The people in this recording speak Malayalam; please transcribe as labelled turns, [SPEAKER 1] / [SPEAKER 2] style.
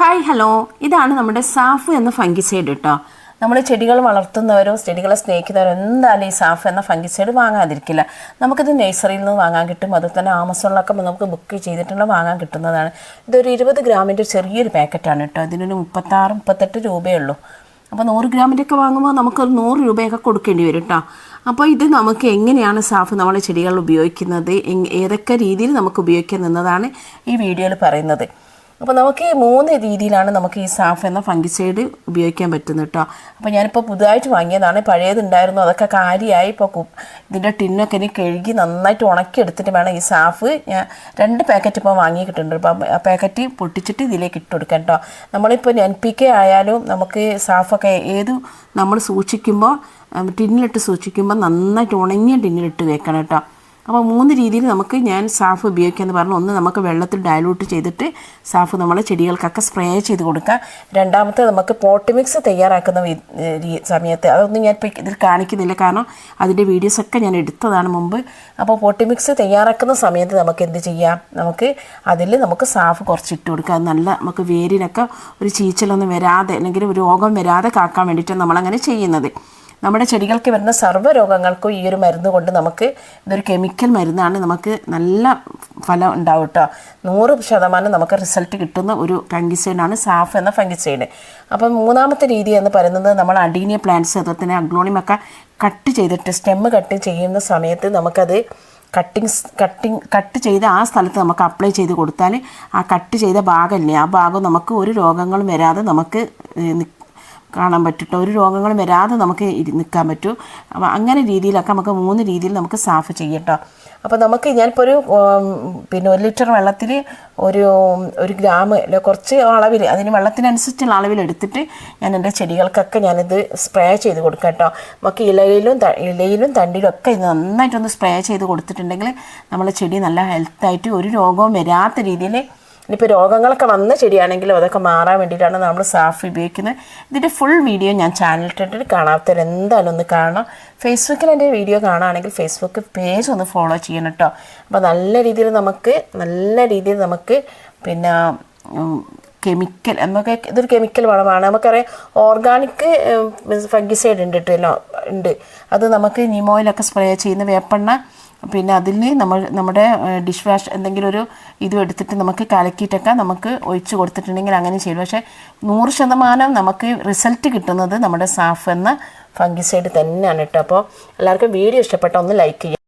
[SPEAKER 1] ഹായ് ഹലോ ഇതാണ് നമ്മുടെ സാഫ് എന്ന ഫംഗിസൈഡ് കേട്ടോ നമ്മൾ ചെടികൾ വളർത്തുന്നവരോ ചെടികളെ സ്നേഹിക്കുന്നവരോ എന്തായാലും ഈ സാഫ് എന്ന ഫംഗിസൈഡ് വാങ്ങാതിരിക്കില്ല. നമുക്കിത് നഴ്സറിയിൽ നിന്ന് വാങ്ങാൻ കിട്ടും. അതുപോലെ തന്നെ ആമസോണിലൊക്കെ നമുക്ക് ബുക്ക് ചെയ്തിട്ടുള്ള വാങ്ങാൻ കിട്ടുന്നതാണ്. ഇതൊരു ഇരുപത് ഗ്രാമിന്റെ ചെറിയൊരു പാക്കറ്റാണ് കേട്ടോ ഇതിനൊരു മുപ്പത്താറ് മുപ്പത്തെട്ട് രൂപയേ ഉള്ളൂ. അപ്പോൾ നൂറ് ഗ്രാമിന്റെ ഒക്കെ വാങ്ങുമ്പോൾ നമുക്ക് നൂറ് രൂപയൊക്കെ കൊടുക്കേണ്ടി വരും കേട്ടോ അപ്പോൾ ഇത് നമുക്ക് എങ്ങനെയാണ് സാഫ് നമ്മളെ ചെടികൾ ഉപയോഗിക്കുന്നത്? ഏതൊക്കെ രീതിയിൽ നമുക്ക് ഉപയോഗിക്കാൻ നിന്നതാണ് ഈ വീഡിയോയിൽ പറയുന്നത്. അപ്പോൾ നമുക്ക് ഈ മൂന്ന് രീതിയിലാണ് നമുക്ക് ഈ സാഫ് എന്ന ഫംഗിസൈഡ് ഉപയോഗിക്കാൻ പറ്റുന്നത് കേട്ടോ അപ്പോൾ ഞാനിപ്പോൾ പുതുതായിട്ട് വാങ്ങിയതാണ്. പഴയതുണ്ടായിരുന്നു. അതൊക്കെ കാര്യമായി ഇപ്പോൾ ഇതിന്റെ ടിന്നൊക്കെ ഇനി കഴുകി നന്നായിട്ട് ഉണക്കി എടുത്തിട്ട് വേണം ഈ സാഫ്. ഞാൻ രണ്ട് പാക്കറ്റ് ഇപ്പോൾ വാങ്ങിയിട്ടുണ്ട്. അപ്പോൾ ആ പാക്കറ്റ് പൊട്ടിച്ചിട്ട് ഇതിലേക്ക് ഇട്ട് കൊടുക്കാം കേട്ടോ നമ്മളിപ്പോൾ എൻ പി കെ ആയാലും നമുക്ക് സാഫൊക്കെ ഏത് നമ്മൾ സൂക്ഷിക്കുമ്പോൾ ടിന്നിലിട്ട് സൂക്ഷിക്കുമ്പോൾ നന്നായിട്ട് ഉണങ്ങിയ ടിന്നിലിട്ട് വെക്കണം കേട്ടോ അപ്പോൾ മൂന്ന് രീതിയിൽ നമുക്ക് ഞാൻ സാഫ് ഉപയോഗിക്കാമെന്ന് പറഞ്ഞു ഒന്ന് നമുക്ക് വെള്ളത്തിൽ ഡയലൂട്ട് ചെയ്തിട്ട് സാഫ് നമ്മൾ ചെടികൾക്കൊക്കെ സ്പ്രേ ചെയ്ത് കൊടുക്കുക. രണ്ടാമത്തെ നമുക്ക് പോട്ട് മിക്സ് തയ്യാറാക്കുന്ന സമയത്ത് അതൊന്നും ഞാൻ ഇപ്പോൾ ഇതിൽ കാണിക്കുന്നില്ല. കാരണം അതിന്റെ വീഡിയോസൊക്കെ ഞാൻ എടുത്തതാണ് മുമ്പ്. അപ്പോൾ പോട്ട് മിക്സ് തയ്യാറാക്കുന്ന സമയത്ത് നമുക്ക് എന്ത് ചെയ്യാം? നമുക്ക് അതിൽ നമുക്ക് സാഫ് കുറച്ച് ഇട്ട് കൊടുക്കുക. അത് നല്ല നമുക്ക് വേരിനൊക്കെ ഒരു ചീച്ചലൊന്നും വരാതെ അല്ലെങ്കിൽ ഒരു രോഗം വരാതെ കാക്കാൻ വേണ്ടിയിട്ടാണ് നമ്മളങ്ങനെ ചെയ്യുന്നത്. നമ്മുടെ ചെടികൾക്ക് വരുന്ന സർവ രോഗങ്ങൾക്കും ഈ ഒരു മരുന്ന് കൊണ്ട് നമുക്ക് ഇതൊരു കെമിക്കൽ മരുന്നാണ്. നമുക്ക് നല്ല ഫലം ഉണ്ടാവും കേട്ടോ നൂറ് ശതമാനം നമുക്ക് റിസൾട്ട് കിട്ടുന്ന ഒരു ഫംഗിസൈഡാണ് സാഫ് എന്ന ഫംഗിസൈഡ്. അപ്പം മൂന്നാമത്തെ രീതി എന്ന് പറയുന്നത് നമ്മൾ അഡീനിയ പ്ലാന്റ്സ് അതുപോലെ തന്നെ അഗ്ലോണിമൊക്കെ കട്ട് ചെയ്തിട്ട് സ്റ്റെമ്മ് കട്ട് ചെയ്യുന്ന സമയത്ത് നമുക്കത് കട്ടിങ് കട്ടിങ് കട്ട് ചെയ്ത് ആ സ്ഥലത്ത് നമുക്ക് അപ്ലൈ ചെയ്ത് കൊടുത്താൽ ആ കട്ട് ചെയ്ത ഭാഗമല്ലേ ആ ഭാഗം നമുക്ക് ഒരു രോഗങ്ങളും വരാതെ നമുക്ക് കാണാൻ പറ്റും ഒരു രോഗങ്ങളും വരാതെ നമുക്ക് നിൽക്കാൻ പറ്റും. അപ്പോൾ അങ്ങനെ രീതിയിലൊക്കെ നമുക്ക് മൂന്ന് രീതിയിൽ നമുക്ക് സാഫ് ചെയ്യട്ടോ. അപ്പോൾ നമുക്ക് ഞാനിപ്പോൾ ഒരു പിന്നെ ഒരു ലിറ്റർ വെള്ളത്തിൽ ഒരു ഒരു ഗ്രാം അല്ല കുറച്ച് അളവിൽ അതിന് വെള്ളത്തിനനുസരിച്ചുള്ള അളവിൽ എടുത്തിട്ട് ഞാൻ എന്റെ ചെടികൾക്കൊക്കെ ഞാനിത് സ്പ്രേ ചെയ്ത് കൊടുക്കാം കേട്ടോ നമുക്ക് ഇലയിലും ഇലയിലും തണ്ടിലും ഒക്കെ ഇത് നന്നായിട്ടൊന്ന് സ്പ്രേ ചെയ്ത് കൊടുത്തിട്ടുണ്ടെങ്കിൽ നമ്മളെ ചെടി നല്ല ഹെൽത്തായിട്ട് ഒരു രോഗവും വരാത്ത രീതിയിൽ ഇനിയിപ്പോൾ രോഗങ്ങളൊക്കെ വന്ന ചെടിയാണെങ്കിലും അതൊക്കെ മാറാൻ വേണ്ടിയിട്ടാണ് നമ്മൾ സാഫ് ഉപയോഗിക്കുന്നത്. ഇതിന്റെ ഫുൾ വീഡിയോ ഞാൻ ചാനൽ ട്രെൻഡിൽ കാണാത്തവർ എന്തായാലും ഒന്ന് കാണണം. ഫേസ്ബുക്കിൽ എന്റെ വീഡിയോ കാണുകയാണെങ്കിൽ ഫേസ്ബുക്ക് പേജ് ഒന്ന് ഫോളോ ചെയ്യണം കേട്ടോ. അപ്പോൾ നല്ല രീതിയിൽ നമുക്ക് നല്ല രീതിയിൽ നമുക്ക് പിന്നെ കെമിക്കൽ നമുക്ക് ഇതൊരു കെമിക്കൽ വളമാണ്. നമുക്കറിയാം ഓർഗാനിക് ഫംഗിസൈഡ് ഉണ്ട് കേട്ടോ ഉണ്ട്. അത് നമുക്ക് നിമോയിലൊക്കെ സ്പ്രേ ചെയ്യുന്ന വേപ്പെണ്ണ പിന്നെ അതിൽ നമ്മൾ നമ്മുടെ ഡിഷ് വാഷ് എന്തെങ്കിലും ഒരു ഇതും എടുത്തിട്ട് നമുക്ക് കലക്കിയിട്ടൊക്കെ നമുക്ക് ഒഴിച്ച് കൊടുത്തിട്ടുണ്ടെങ്കിൽ അങ്ങനെ ചെയ്യും പക്ഷേ നൂറ് ശതമാനം നമുക്ക് റിസൾട്ട് കിട്ടുന്നത് നമ്മുടെ സാഫ് എന്ന ഫംഗിസൈഡ് തന്നെയാണ് കേട്ടോ. അപ്പോൾ എല്ലാവർക്കും വീഡിയോ ഇഷ്ടപ്പെട്ട ഒന്ന് ലൈക്ക് ചെയ്യുക.